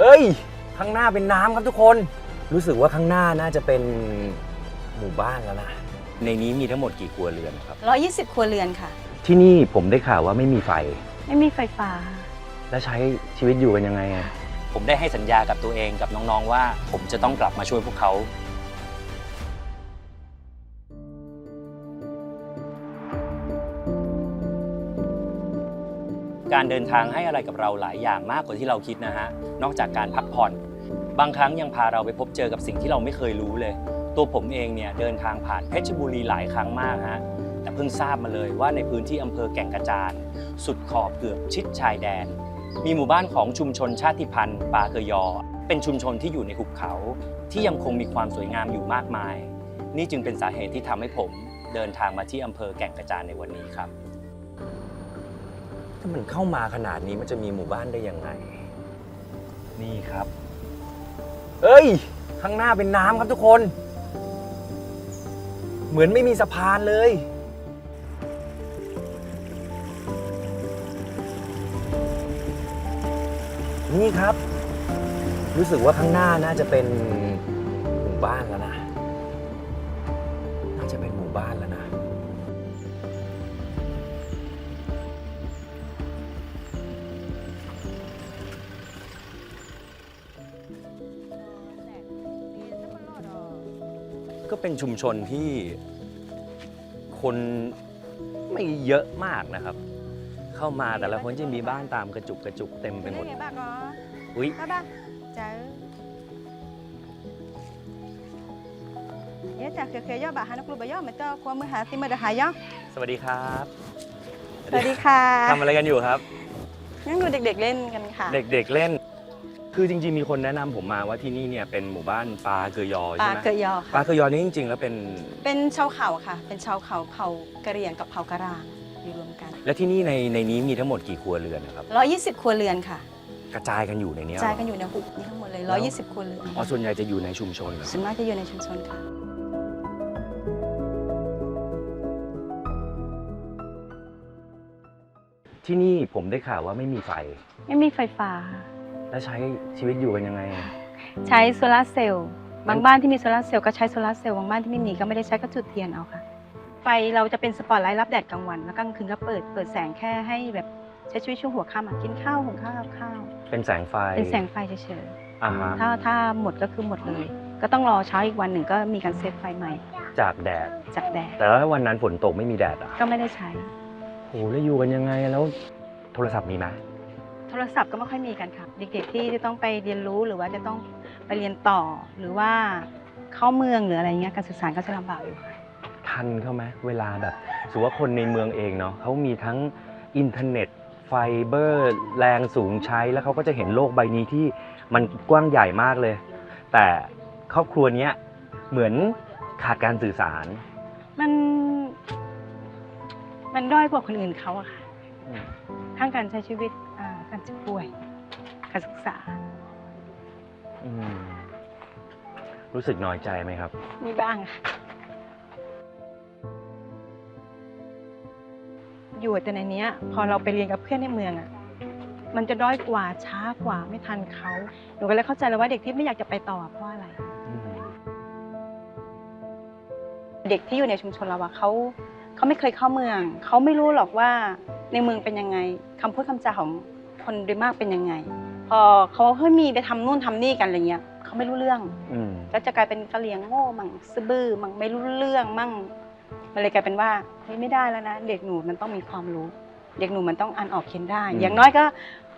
เอ้ย ข้างหน้าเป็นน้ำครับทุกคน รู้สึกว่าข้างหน้าน่าจะเป็นหมู่บ้านแล้วนะ ในนี้มีทั้งหมดกี่ครัวเรือนครับ 120 ครัวเรือนค่ะ ที่นี่ผมได้ข่าวว่าไม่มีไฟ ไม่มีไฟฟ้า แล้วใช้ชีวิตอยู่กันยังไงอะผมได้ให้สัญญากับตัวเองกับน้องๆว่า ผมจะต้องกลับมาช่วยพวกเขา การเดินทางให้อะไรกับเราหลายอย่างมากกว่าที่เราคิดนะฮะ นอกจากการพักผ่อน บางครั้งยังพาเราไปพบเจอกับสิ่งที่เราไม่เคยรู้เลย ตัวผมเองเนี่ยเดินทางผ่านเพชรบุรีหลายครั้งมากฮะ แต่เพิ่งทราบมาเลยว่าในพื้นที่อำเภอแก่งกระจาน สุดขอบเกือบชิดชายแดน มีหมู่บ้านของชุมชนชาติพันธุ์ปาเกยอ เป็นชุมชนที่อยู่ในหุบเขา ที่ยังคงมีความสวยงามอยู่มากมาย นี่จึงเป็นสาเหตุที่ทำให้ผมเดินทางมาที่อำเภอแก่งกระจานในวันนี้ครับ ถ้ามันเข้ามาขนาดนี้มันจะมีหมู่บ้านได้ยังไง นี่ครับ เอ้ย ข้างหน้าเป็นน้ำครับทุกคน เหมือนไม่มีสะพานเลย นี่ครับ รู้สึกว่าข้างหน้าน่าจะเป็นหมู่บ้านแล้วนะ เป็นชุมชนที่คนไม่เยอะมากนะครับ เข้ามาแต่ละคนจะมีบ้านตามกระจุกกระจุกเต็มไปหมดบ้างก็อุ้ยบ้าบ้าจ้าเอ๊ะจากเคยๆย่อบาหานักลูกบย่อมาเจ้าความมือหาซิมือเดหาย่อสวัสดีครับสวัสดีค่ะทำอะไรกันอยู่ครับ นั่งดูเด็กๆเล่นกันค่ะ เด็กๆเล่น คือจริงๆมีคนแนะนำผมมาว่าที่นี่เนี่ยเป็นหมู่บ้านปาเกยอปลาใช่ไหมเกยอปาค่ะ เกยอนี่จริง ๆ แล้วเป็น เป็นชาวเขาค่ะ เป็นชาวเขาเผ่ากะเหรี่ยงกับเผ่ากะรางอยู่รวมกัน และที่นี่ในในนี้มีทั้งหมดกี่ครัวเรือนนะครับ120 ครัวเรือนค่ะกระจายกันอยู่ในเนี้กยระจายเหรอกันอยู่ในหุบนี่ทั้งหมดเลย120 ครัวเรือนอ๋อส่วนใหญ่จะอยู่ในชุมชนเหรอส่วนมากจะอยู่ในชุมชนค่ะ ที่นี่ผมได้ข่าวว่าไม่มีไฟ ไม่มีไฟฟ้า แล้วใช้ชีวิตอยู่กันยังไงอะใช้โซลาร์เซลล์บางบ้านที่มีโซลาร์เซลล์ก็ใช้โซลาร์เซลล์บางบ้านที่ไม่มีก็ไม่ได้ใช้ก็จุดเทียนเอาค่ะ ไฟเราจะเป็นสปอตไลท์รับแดดกลางวัน แล้วกลางคืนก็เปิดเปิดแสงแค่ให้แบบใช้ชีวิตช่วงหัวค่ำอะกินข้าวหุงข้าวกับข้าวเป็นแสงไฟเป็นแสงไฟเฉยอ่าฮะๆถ้าถ้าหมดก็คือหมดเลย ก็ต้องรอเช้าอีกวันหนึ่งก็มีการเซตไฟใหม่จากแดด จากแดดแต่ว่าวันนั้นฝนตกไม่มีแดดอะก็ไม่ได้ใช้ โหแล้วอยู่กันยังไงแล้ว โทรศัพท์มีไหมโทรศัพท์ก็ไม่ค่อยมีกันค่ะ เด็กๆที่จะต้องไปเรียนรู้หรือว่าจะต้องไปเรียนต่อ หรือว่าเข้าเมืองหรืออะไรเงี้ยการสื่อสารก็จะลำบากอยู่ค่ะทันเข้าไหมเวลาแบบสมมติว่าคนในเมืองเองเนาะเขามีทั้งอินเทอร์เน็ต ไฟเบอร์ แรงสูงใช้แล้วเขาก็จะเห็นโลกใบนี้ที่มันกว้างใหญ่มากเลย แต่ครอบครัวเนี้ยเหมือนขาดการสื่อสาร มัน มันด้อยกว่าคนอื่นเขาอะค่ะ ทั้งการใช้ชีวิตอ่าการ เจ็บป่วยการศึกษา อืมรู้สึกน้อยใจไหมครับ มีบ้างค่ะอยู่แต่ในเนี้ย พอเราไปเรียนกับเพื่อนในเมืองอะมันจะด้อยกว่าช้ากว่าไม่ทันเขาหนูก็เลยเข้าใจเลยว่าเด็กที่ไม่อยากจะไปต่อเพราะอะไรเด็กที่อยู่ในชุมชนเราอะเขาเขาไม่เคยเข้าเมือง เขาไม่รู้หรอกว่าในเมืองเป็นยังไงคำพูดคำจาของ คนโดยมากเป็นยังไง พอเขาเฮ้ยมีไปทำนู่นทำนี่กันอะไรเงี้ยเขาไม่รู้เรื่องอืมก็จะกลายเป็นกะเหลียงโง่มั่งซื่อบื้อมั่งไม่รู้เรื่องมั่งมันเลยกลายเป็นว่าเฮ้ยไม่ได้แล้วนะเด็กหนูมันต้องมีความรู้ เด็กหนูมันต้องอ่านออกเขียนได้อืมอย่างน้อยก็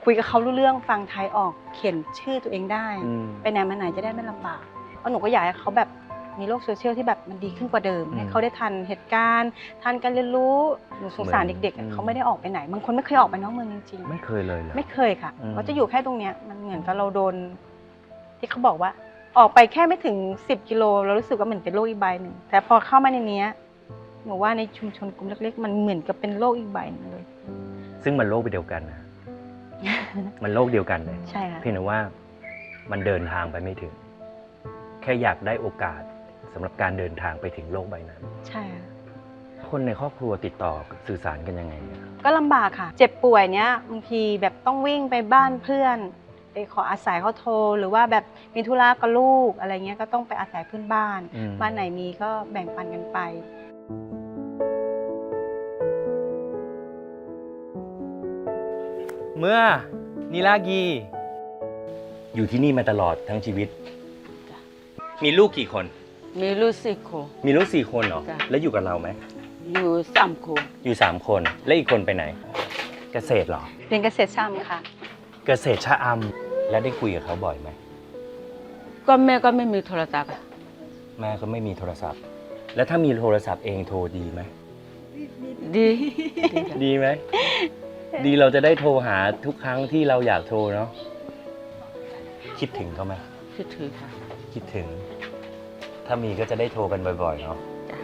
คุยกับเขารู้เรื่องฟังไทยออกเขียนชื่อตัวเองได้อืมไปไหนมาไหนจะได้ไม่ลำบากเพราะหนูก็อยากให้เขาแบบ มีโลกโซเชียลที่แบบมันดีขึ้นกว่าเดิมอืมให้เขาได้ทันเหตุการณ์ทันการเรียนรู้หนูสงสารเหมือนเด็กๆอือะมเขาไม่ได้ออกไปไหนบางคนไม่เคยออกไปนอกเมืองจริงไม่เคยเลยเหรอๆไม่เคยค่ะอืมเขาจะอยู่แค่ตรงเนี้ยมันเหมือนกับเราโดน ที่เขาบอกว่า ออกไปแค่ไม่ถึง 10กิโลเรารู้สึกว่าเหมือนเป็นโลกอีกใบหนึ่งแต่พอเข้ามาในเนี้ยหนูว่าในชุมชนกลุ่มเล็กๆ มันเหมือนกับเป็นโลกอีกใบหนึงเลย ซึ่งมันโลกเดียวกันนะมันโลกเดียวกันเลยใช่ค่ะเพียงแต่ว่ามันเดินทางไปไม่ถึง แค่อยากได้โอกาส สำหรับการเดินทางไปถึงโลกใบนั้น ใช่ค่ะ คนในครอบครัวติดต่อสื่อสารกันยังไงอะก็ลำบากค่ะ เจ็บป่วยเนี้ยบางทีแบบต้องวิ่งไปบ้านเพื่อนไปไปขออาศัยเขาโทร หรือว่าแบบมีธุระกับลูกอะไรเงี้ยก็ต้องไปอาศัยเพื่อนบ้าน อืม บ้านไหนมีก็แบ่งปันกันไป เมื่อนิลากี อยู่ที่นี่มาตลอดทั้งชีวิต มีลูกกี่คน มีลูกสี่คน มีลูกสี่คนเหรอ จ้ะ แล้วอยู่กับเราไหม อยู่สามคนอยู่สามคน แล้วอีกคนไปไหน เกษตรเหรอ เรียนเกษตรช่ำค่ะ เกษตรชะอำแล้วได้คุยกับเขาบ่อยไหม ก็แม่ก็ไม่มีโทรศัพท์อะแม่ก็ไม่มีโทรศัพท์ แล้วถ้ามีโทรศัพท์เองโทรดีไหม ดีดีจ้ะดีไหม ดีเราจะได้โทรหาทุกครั้งที่เราอยากโทรเนาะ คิดถึงเขาไหม คิดถึงค่ะ คิดถึง ถ้ามีก็จะได้โทรกันบ่อยๆเนาะจ้ะ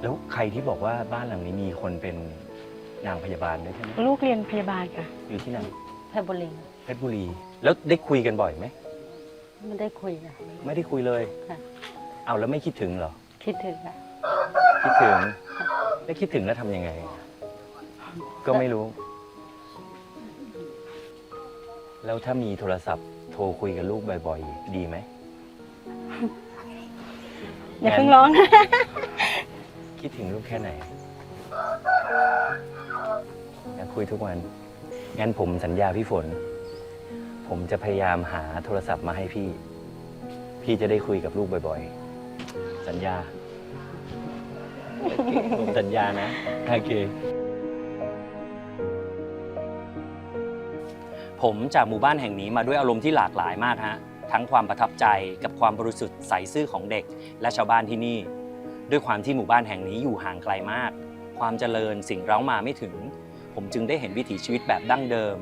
แล้วใครที่บอกว่าบ้านหลังนี้มีคนเป็นนางพยาบาลด้วยใช่ไหมลูกเรียนพยาบาลค่ะอยู่ที่ไหนเพชรบุรีเพชรบุรี แล้วได้คุยกันบ่อยไหมไม่ได้คุยนะไม่ได้คุยเลยค่ะ เอาแล้วไม่คิดถึงเหรอ คิดถึงค่ะ คิดถึง แล้วคิดถึงแล้วทำยังไง ก็ไม่รู้ แล้วถ้ามีโทรศัพท์โทรคุยกับลูกบ่อยๆ ดีไหม อย่าเพิ่งร้องนะ คิดถึงลูกแค่ไหนอยากคุยทุกวัน งั้นผมสัญญาพี่ฝน ผมจะพยายามหาโทรศัพท์มาให้พี่ พี่จะได้คุยกับลูกบ่อยๆ สัญญา ผมสัญญานะ โอเค ผมจากหมู่บ้านแห่งนี้มาด้วยอารมณ์ที่หลากหลายมากฮะทั้งความประทับใจกับความบริสุทธิ์ใสซื่อของเด็ก และชาวบ้านที่นี่ ด้วยความที่หมู่บ้านแห่งนี้อยู่ห่างไกลมาก ความเจริญสิ่งเร้ามาไม่ถึง ผมจึงได้เห็นวิถีชีวิตแบบดั้งเดิม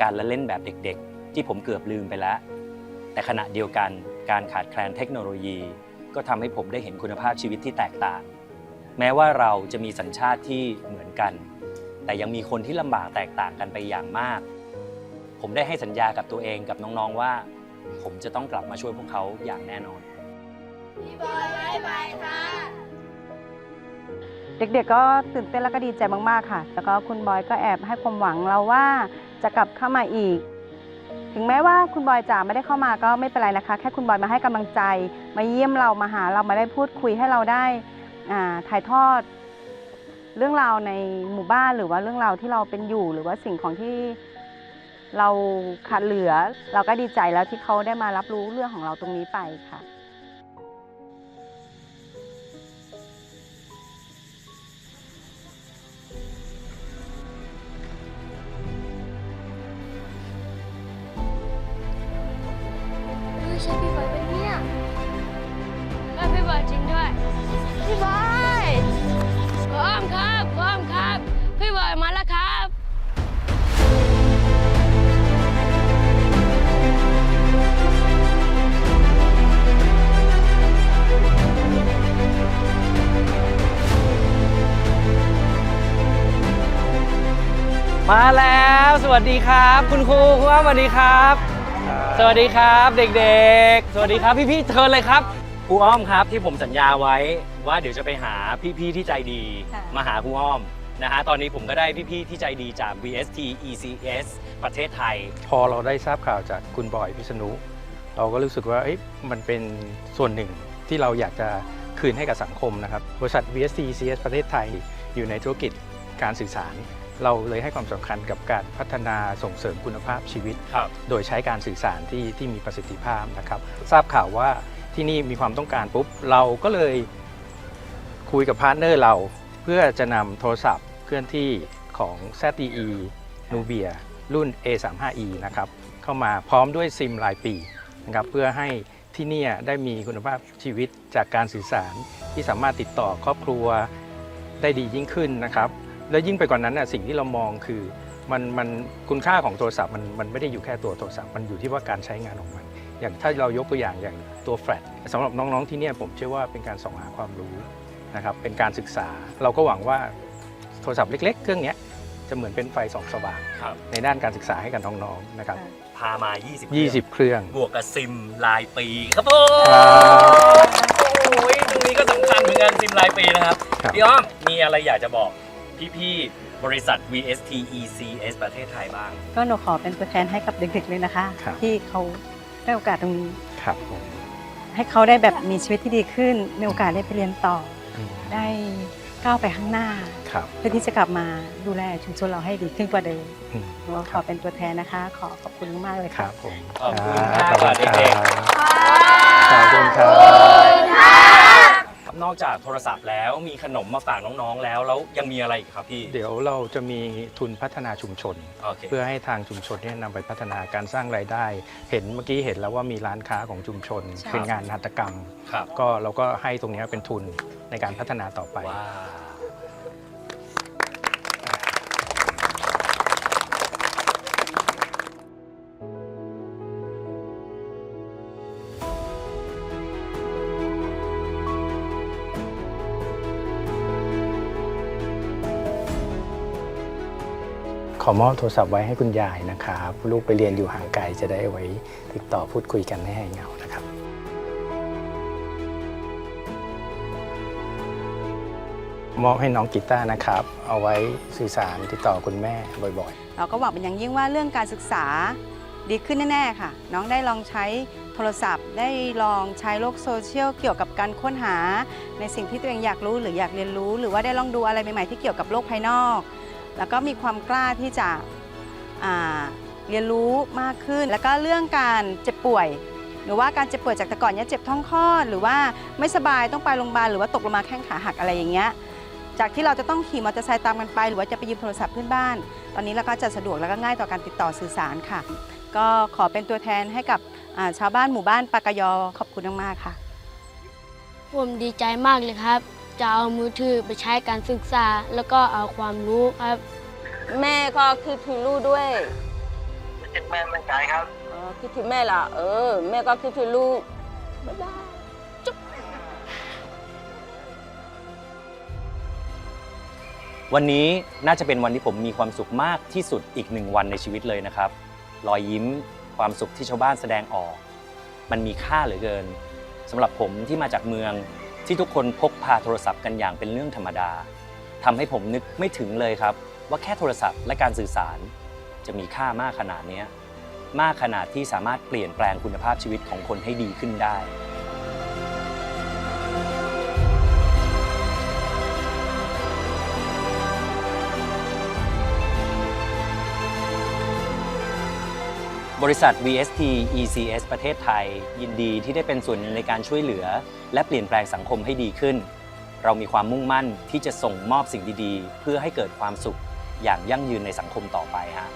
การละเล่นแบบเด็กๆ ที่ผมเกือบลืมไปแล้ว แต่ขณะเดียวกันการขาดแคลนเทคโนโลยี ก็ทำให้ผมได้เห็นคุณภาพชีวิตที่แตกต่าง แม้ว่าเราจะมีสัญชาติที่เหมือนกัน แต่ยังมีคนที่ลำบากแตกต่างกันไปอย่างมาก ผมได้ให้สัญญากับตัวเองกับน้องๆว่า ผมจะต้องกลับมาช่วยพวกเขาอย่างแน่นอน พี่บอยไปไปค่ะ เด็กๆก็ตื่นเต้นแล้วก็ดีใจมากๆค่ะ แล้วก็คุณบอยก็แอบให้ความหวังเราว่าจะกลับเข้ามาอีก ถึงแม้ว่าคุณบอยจะไม่ได้เข้ามาก็ไม่เป็นไรนะคะ แค่คุณบอยมาให้กำลังใจ มาเยี่ยมเรามาหาเรามาได้พูดคุยให้เราได้อ่าถ่ายทอด เรื่องราวในหมู่บ้านหรือว่าเรื่องราวที่เราเป็นอยู่หรือว่าสิ่งของที่ เราขาดเหลือเราก็ดีใจแล้วที่เขาได้มารับรู้เรื่องของเราตรงนี้ไปค่ะ มาแล้ว สวัสดีครับ คุณครูคุณว่าสวัสดีครับ สวัสดีครับเด็กๆ สวัสดีครับพี่ๆเชิญเลยครับครูอ้อมครับที่ผมสัญญาไว้ว่าเดี๋ยวจะไปหาพี่ๆที่ใจดีค่ะ มาหาครูอ้อมนะฮะตอนนี้ผมก็ได้พี่ๆที่ใจดีจาก VST ECS ประเทศไทย พอเราได้ทราบข่าวจากคุณบอยพิษณุเราก็รู้สึกว่าเอ๊ะมันเป็นส่วนหนึ่งที่เราอยากจะคืนให้กับสังคมนะครับ บริษัท VST CS ประเทศไทยอยู่ในธุรกิจการสื่อสาร เราเลยให้ความสำคัญกับการพัฒนาส่งเสริมคุณภาพชีวิตครับโดยใช้การสื่อสารที่ที่มีประสิทธิภาพนะครับ ทราบข่าวว่าที่นี่มีความต้องการปุ๊บเราก็เลยคุยกับพาร์ทเนอร์เรา เพื่อจะนำโทรศัพท์เคลื่อนที่ของ ZTE Nubia รุ่น A35e นะครับเข้ามาพร้อมด้วยซิมรายปีนะครับเพื่อให้ที่เนี่ยได้มีคุณภาพชีวิตจากการสื่อสารที่สามารถติดต่อครอบครัวได้ดียิ่งขึ้นนะครับ และยิ่งไปกว่านนั้นน่ะสิ่งที่เรามองคือมันมันคุณค่าของโทรศัพท์มันมันไม่ได้อยู่แค่ตัวโทรศัพท์มันอยู่ที่ว่าการใช้งานของมัน อย่างถ้าเรายกตัวอย่างอย่างตัวแฟลชสำหรับน้องๆที่เนี่ยผมเชื่อว่าเป็นการส่องหาความรู้นะครับเป็นการศึกษา เราก็หวังว่าโทรศัพท์เล็ก ๆ เครื่องเนี้ยจะเหมือนเป็นไฟส่องสว่าง ครับ ในด้านการศึกษาให้กับน้องๆนะครับ พามา 20 20 เครื่อง บวกกับซิมรายปีครับผมครับ โอ้ยตรงนี้ก็สำคัญเหมือนกันซิมรายปีนะครับครับ พี่อ้อมมีอะไรอยากจะบอก พี่ๆบริษัท VST ECS ประเทศไทยบ้าง ก็หนูขอเป็นตัวแทนให้กับเด็กๆเลยนะคะ ครับ ที่เขาได้โอกาสตรงนี้ ครับผมให้เขาได้แบบมีชีวิตที่ดีขึ้น มีโอกาสได้ไปเรียนต่อ อืมได้ก้าวไปข้างหน้า ครับเพื่อที่จะกลับมาดูแลชุมชนเราให้ดีขึ้นกว่าเดิมอืมหนูขอเป็นตัวแทนนะคะ ขอขอบคุณมากๆเลยคค่ะ รับผมขอบคุณรัครับขอบคุณเด็ก ขอบคุณครับ นอกจากโทรศัพท์แล้วมีขนมมาฝากน้องๆ แล้ว แล้วยังมีอะไรอีกครับพี่ เดี๋ยวเราจะมีทุนพัฒนาชุมชน โอเค เพื่อให้ทางชุมชนเนี่ยนำไปพัฒนาการสร้างรายได้ เห็นเมื่อกี้เห็นแล้วว่ามีร้านค้าของชุมชน ใช่ เป็นงานหัตถกรรม ครับก็เราก็ให้ตรงเนี้ยเป็นทุนในการพัฒนาต่อไป ว้าว อมอบโทรศัพท์ไว้ให้คุณยายนะครับลูกไปเรียนอยู่ห่างไกลจะได้ไว้ติดต่อพูดคุยกันไม่ให้เหงานะครับมอบให้น้องกีตาร์นะครับ เอาไว้สื่อสารติดต่อคุณแม่บ่อยๆ เราก็หวังเป็นอย่างยิ่งว่าเรื่องการศึกษาดีขึ้นแน่ ๆ ค่ะ น้องได้ลองใช้โทรศัพท์ ได้ลองใช้โลกโซเชียลเกี่ยวกับการค้นหา ในสิ่งที่ตัวเองอยากรู้หรืออยากเรียนรู้ หรือว่าได้ลองดูอะไรใหม่ๆที่เกี่ยวกับโลกภายนอก แล้วก็มีความกล้าที่จะเรียนรู้มากขึ้น แล้วก็เรื่องการเจ็บป่วย หรือว่าการเจ็บป่วยจากแต่ก่อนเนี้ยเจ็บท้องคลอด หรือว่าไม่สบายต้องไปโรงพยาบาลหรือว่าตกลงมาแข้งขาหักอะไรอย่างเงี้ยจากที่เราจะต้องขี่มอเตอร์ไซค์ตามกันไป หรือว่าจะไปยืมโทรศัพท์เพื่อนบ้าน ตอนนี้เราก็จะสะดวกแล้วก็ง่ายต่อการติดต่อสื่อสารค่ะ ก็ขอเป็นตัวแทนให้กับชาวบ้านหมู่บ้านปากกยอขอบคุณมากๆค่ะ ผมดีใจมากเลยครับ จะเอามือถือไปใช้การศึกษา แล้วก็เอาความรู้ครับ แม่ก็คิดถึงลูกด้วยคิดแม่ไม่ไกลครับเออคิดถึงแม่ล่ะ เออ แม่ก็คิดถึงลูกบ๊ายบายวันนี้น่าจะเป็นวันที่ผมมีความสุขมากที่สุดอีกหนึ่งวันในชีวิตเลยนะครับ รอยยิ้มความสุขที่ชาวบ้านแสดงออก มันมีค่าเหลือเกินสำหรับผมที่มาจากเมือง ที่ทุกคนพกพาโทรศัพท์กันอย่างเป็นเรื่องธรรมดาทำให้ผมนึกไม่ถึงเลยครับ ว่าแค่โทรศัพท์และการสื่อสาร จะมีค่ามากขนาดนี้มากขนาดที่สามารถเปลี่ยนแปลงคุณภาพชีวิตของคนให้ดีขึ้นได้ บริษัท VST ECS ประเทศไทย ยินดีที่ได้เป็นส่วนหนึ่งในการช่วยเหลือ และเปลี่ยนแปลงสังคมให้ดีขึ้น เรามีความมุ่งมั่นที่จะส่งมอบสิ่งดีๆ เพื่อให้เกิดความสุขอย่างยั่งยืนในสังคมต่อไปฮะ